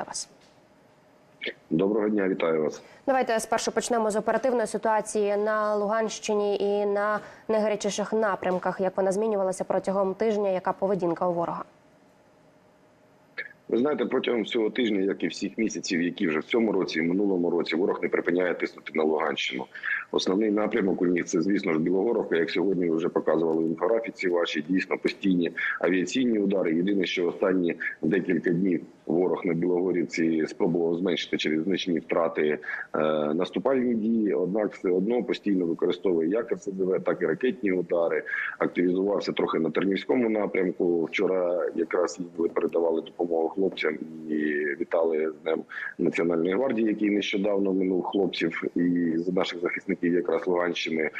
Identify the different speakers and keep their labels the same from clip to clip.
Speaker 1: вас.
Speaker 2: Доброго дня, вітаю вас.
Speaker 1: Давайте спершу почнемо з оперативної ситуації на Луганщині і на найгарячіших напрямках, як вона змінювалася протягом тижня. Яка поведінка у ворога?
Speaker 2: Ви знаєте, протягом цього тижня, як і всіх місяців, які вже в цьому році і минулому році, ворог не припиняє тиснути на Луганщину. Основний напрямок у них це, звісно ж, Білогоровка. Як сьогодні вже показували в інфографіці, ваші дійсно постійні авіаційні удари. Єдине, що останні декілька днів ворог на Білогорівці спробував зменшити через значні втрати е, наступальні дії. Однак, все одно постійно використовує як РСЗВ, так і ракетні удари. Активізувався трохи на Тернівському напрямку. Вчора якраз їздили, передавали допомогу хлопцям і вітали з Днем Національної гвардії, який нещодавно минув хлопців і з наших захисників, якраз Луганщини.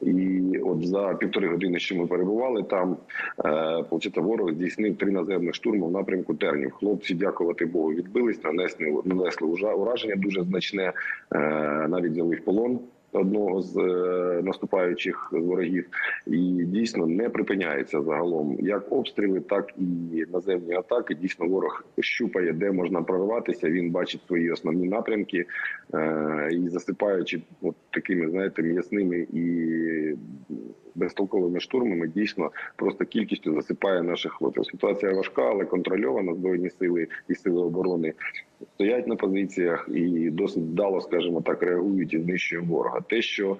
Speaker 2: І от за півтори години, що ми перебували там, е, получиться, ворог здійснив три наземних штурми в напрямку Тернів. Хлопці, дякувати Богу, відбились, нанесли нанесли ураження дуже значне. Е, навіть взяли в полон одного з е, наступаючих ворогів, і дійсно не припиняється загалом як обстріли, так і наземні атаки. Дійсно, ворог щупає, де можна прорватися. Він бачить свої основні напрямки е, і засипаючи от такими, знаєте, м'ясними і безтолковими штурмами, дійсно просто кількістю засипає наших хлопців. Ситуація важка, але контрольована. Збройні сили і сили оборони стоять на позиціях і досить вдало, скажімо так, реагують і знищують ворога. Те, що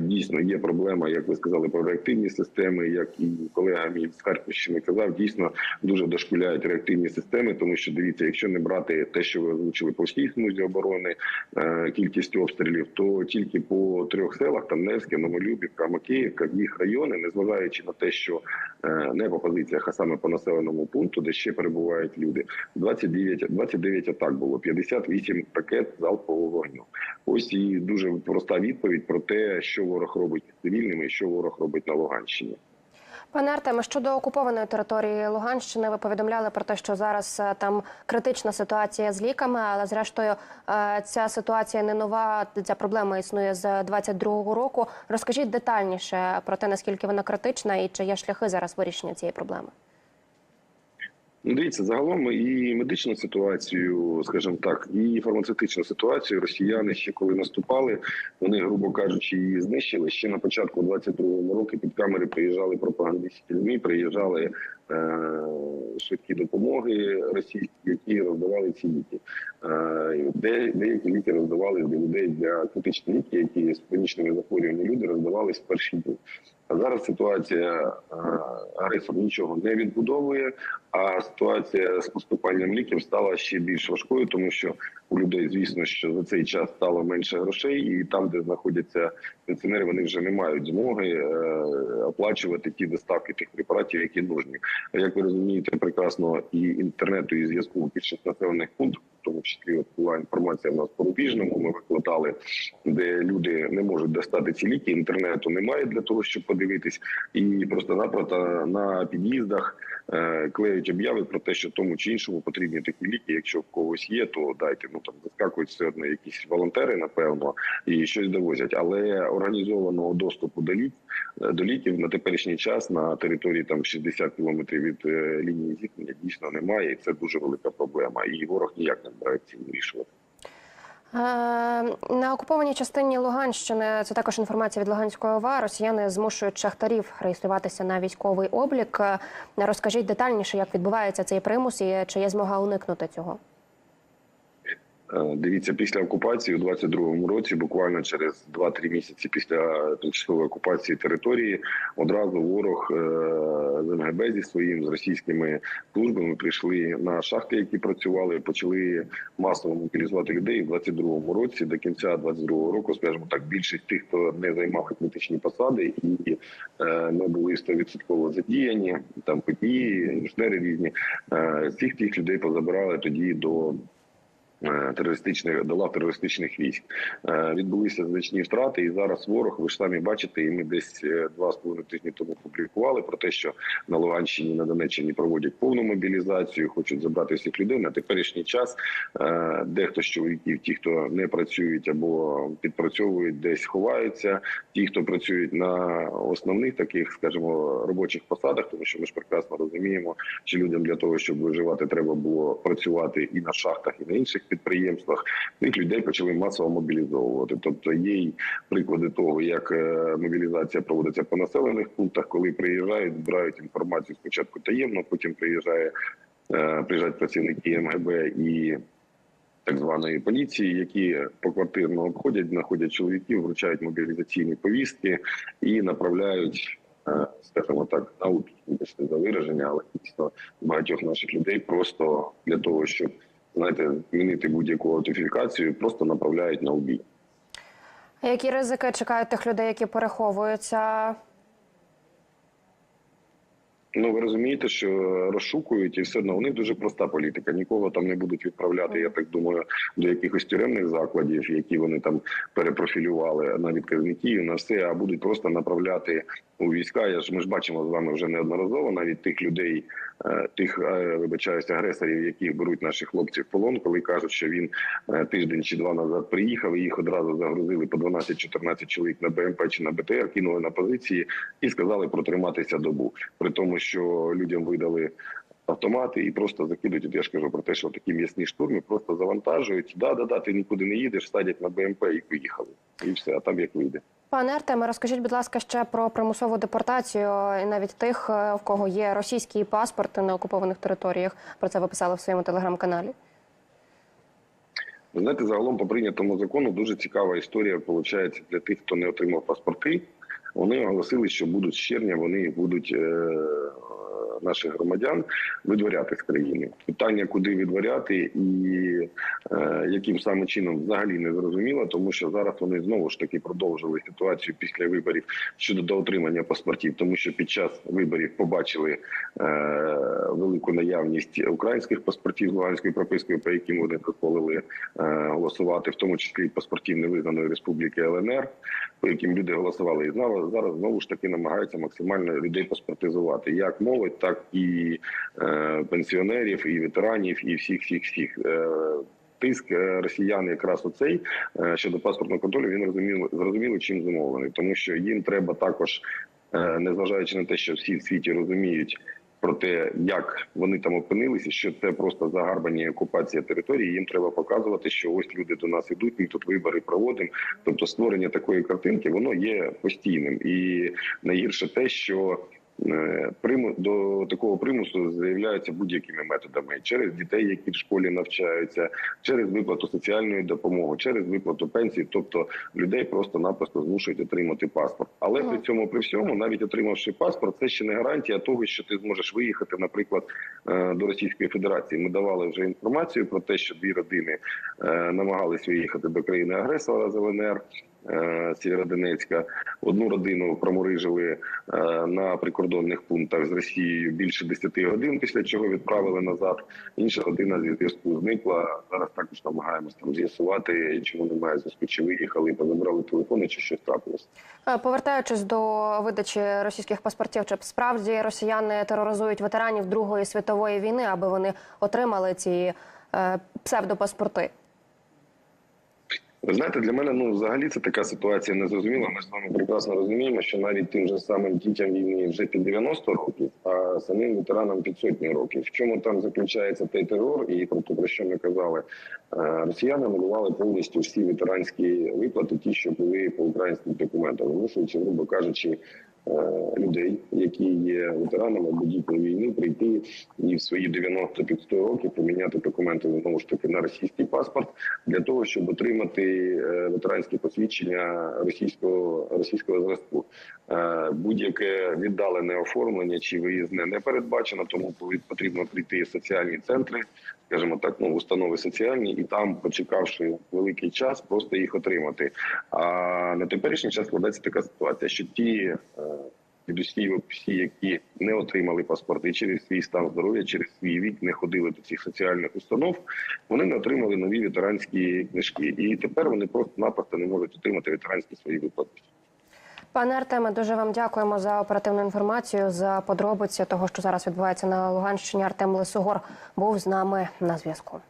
Speaker 2: дійсно є проблема, як ви сказали, про реактивні системи, як і колега мій з Харківщини казав, дійсно дуже дошкуляють реактивні системи, тому що дивіться, якщо не брати те, що ви озвучили по всій смузі оборони, е, кількість обстрілів, то тільки по трьох селах там Невське, Новолюбівка, Макеївка, їх райони, незважаючи на те, що е, не по позиціях, а саме по населеному пункту, де ще перебувають люди. 29, 29 атак було, 58 ракет залпового вогню. Ось і дуже проста відповідь про те, що ворог робить цивільними, що ворог робить на Луганщині.
Speaker 1: Пане Артеме, щодо окупованої території Луганщини, ви повідомляли про те, що зараз е, там критична ситуація з ліками, але зрештою е, ця ситуація не нова. Ця проблема існує з 22-го року. Розкажіть детальніше про те, наскільки вона критична і чи є шляхи зараз вирішення цієї проблеми.
Speaker 2: Ну, дивіться, загалом і медичну ситуацію, скажімо так, і фармацевтичну ситуацію росіяни ще коли наступали, вони, грубо кажучи, її знищили. Ще на початку 22-го року під камери приїжджали пропагандистські людьми. приїжджали швидкі допомоги російські, які роздавали ці ліки. Е, де, деякі ліки роздавали для людей для критичних ліки, які з хронічними захворюваннями люди роздавались в перші дні. А зараз ситуація е, агресор нічого не відбудовує. А ситуація з поступанням ліків стала ще більш важкою, тому що у людей, звісно, що за цей час стало менше грошей, і там, де знаходяться пенсіонери, вони вже не мають змоги е, оплачувати ті доставки тих препаратів, які нужні. Як ви розумієте, прекрасно і інтернету, і зв'язку більшість населених пунктів, тому числі от була інформація в нас по рубіжному. Ми викладали, де люди не можуть достати ці ліки. Інтернету немає для того, щоб подивитись, і просто-напросто на під'їздах е, клеють обяви про те, що тому чи іншому потрібні такі ліки. Якщо в когось є, то дайте. Ну там заскакують все одно якісь волонтери, напевно, і щось довозять. Але організованого доступу до лік до ліків на теперішній час на території там 60 кілометрів від е, лінії зіткнення дійсно немає, і це дуже велика проблема. І ворог ніяк не її вирішувати.
Speaker 1: Е, На окупованій частині Луганщини це також інформація від Луганської ОВА. Росіяни змушують шахтарів реєструватися на військовий облік. Розкажіть детальніше, як відбувається цей примус і чи є змога уникнути цього.
Speaker 2: Е, Дивіться, після окупації у 22-му році, буквально через 2-3 місяці після тимчасової окупації території, одразу ворог е, з МГБ зі своїм з російськими службами прийшли на шахти, які працювали, почали масово мобілізувати людей в 22-му році. До кінця 22-го року, скажімо так, більшість тих, хто не займав критичні посади і е, не були 100% задіяні, там події, інженери різні. е, Всіх тих людей позабирали тоді до е, терористичних до терористичних військ. Е, Відбулися значні втрати, і зараз ворог, ви ж самі бачите, і ми десь е, два з половиною тижні тому публікували про те, що на Луганщині на Донеччині проводять повну мобілізацію, хочуть забрати всіх людей. На теперішній час е, дехто з чоловіків, ті, хто не працюють або підпрацьовують, десь ховаються. Ті, хто працюють на основних таких, скажімо, робочих посадах, тому що ми ж прекрасно розуміємо, що людям для того, щоб виживати, треба було працювати і на шахтах, і на інших підприємствах. Тих людей почали масово мобілізовувати. Тобто є приклади того, як е, мобілізація проводиться по населених пунктах, коли приїжджають, збирають інформацію спочатку таємно, потім приїжджає е, приїжджають працівники МГБ і так званої поліції, які поквартирно обходять, знаходять чоловіків, вручають мобілізаційні повістки і направляють, е, скажімо так, на вибачте за вираження, але дійсно багатьох наших людей просто для того, щоб знаєте, змінити будь-яку аутентифікацію, просто направляють на убій.
Speaker 1: А Які ризики чекають тих людей, які переховуються?
Speaker 2: Ну ви розумієте, що розшукують і все одно у них дуже проста політика. Нікого там не будуть відправляти. Я так думаю, до якихось тюремних закладів, які вони там перепрофілювали на відказників, на все, а будуть просто направляти у війська. Я ж ми ж бачимо з вами вже неодноразово навіть тих людей, е, тих е, вибачаюсь, агресорів, яких беруть наші хлопці в полон, коли кажуть, що він е, тиждень чи два назад приїхав, і їх одразу загрузили по 12-14 чоловік на БМП чи на БТР, кинули на позиції і сказали протриматися добу. При тому, що людям видали. Автомати і просто закидують. От я ж кажу про те, що такі м'ясні штурми просто завантажують. Да, да, да, ти нікуди не їдеш, садять на БМП і поїхали. І все, а там як вийде.
Speaker 1: Пане Артеме, розкажіть, будь ласка, ще про примусову депортацію і навіть тих, е, в кого є російський паспорт на окупованих територіях. Про це ви писали в своєму телеграм-каналі.
Speaker 2: Ви знаєте, загалом по прийнятому закону дуже цікава історія. Виходить, для тих, хто не отримав паспорти. Вони оголосили, що будуть з червня, вони будуть е, наших громадян видворяти з країни. Питання, куди видворяти і е, яким саме чином взагалі не зрозуміло, тому що зараз вони знову ж таки продовжили ситуацію після виборів щодо доотримання паспортів, тому що під час виборів побачили е, велику наявність українських паспортів з луганською пропискою, по яким вони дозволили е, голосувати, в тому числі і паспортів невизнаної республіки ЛНР, по яким люди голосували. І зараз, зараз знову ж таки намагаються максимально людей паспортизувати, як молодь, так і е, пенсіонерів, і ветеранів, і всіх, всіх, всіх. Е, Тиск е, росіян якраз оцей е, щодо паспортного контролю він розуміло зрозуміло чим зумовлений, тому що їм треба також, е, незважаючи на те, що всі в світі розуміють про те, як вони там опинилися, що це просто загарбання і окупація території. Їм треба показувати, що ось люди до нас ідуть, ми тут вибори проводимо. Тобто створення такої картинки воно є постійним, і найгірше те, що до такого примусу з'являються будь-якими методами через дітей, які в школі навчаються, через виплату соціальної допомоги, через виплату пенсії. Тобто людей просто-напросто змушують отримати паспорт. Але при цьому при всьому, навіть отримавши паспорт, це ще не гарантія того, що ти зможеш виїхати, наприклад, е, до Російської Федерації. Ми давали вже інформацію про те, що дві родини е, намагались виїхати до країни агресора з ЛНР. Е, Сєвєродонецька одну родину проморижили е, на прикордонних пунктах з Росією більше 10 годин, після чого відправили назад. Інша родина зі зв'язку зникла. Зараз також намагаємося там з'ясувати, чому немає зв'язку, чи виїхали, позабрали телефони, чи щось трапилось.
Speaker 1: Е, Повертаючись до видачі російських паспортів, чи справді росіяни тероризують ветеранів Другої світової війни, аби вони отримали ці е, псевдопаспорти?
Speaker 2: Ви знаєте, для мене ну взагалі це така ситуація незрозуміла. Ми з вами прекрасно розуміємо, що навіть тим же самим дітям війни вже під 90 років, а самим ветеранам під сотні років. В чому там заключається той терор, і про те, про що ми казали, Е, росіяни малювали повністю всі ветеранські виплати, ті, що були по українським документам, вимушуючи, грубо кажучи. Е, Людей, які є ветеранами дітьми війни, прийти і в свої 90 під 100 років поміняти документи знову ж таки на російський паспорт для того, щоб отримати е, ветеранське посвідчення російського російського зразку. Е, Будь-яке віддалене оформлення чи виїзне не передбачено, тому потрібно прийти в соціальні центри, скажімо так, ну установи соціальні, і там, почекавши великий час, просто їх отримати. А на теперішній час складається така ситуація, що ті Підусі всі, які не отримали паспорти через свій стан здоров'я, через свій вік, не ходили до цих соціальних установ. Вони не отримали нові ветеранські книжки, і тепер вони просто-напросто не можуть отримати ветеранські свої виплати.
Speaker 1: Пане Артеме, дуже вам дякуємо за оперативну інформацію, за подробиці того, що зараз відбувається на Луганщині. Артем Лисогор був з нами на зв'язку.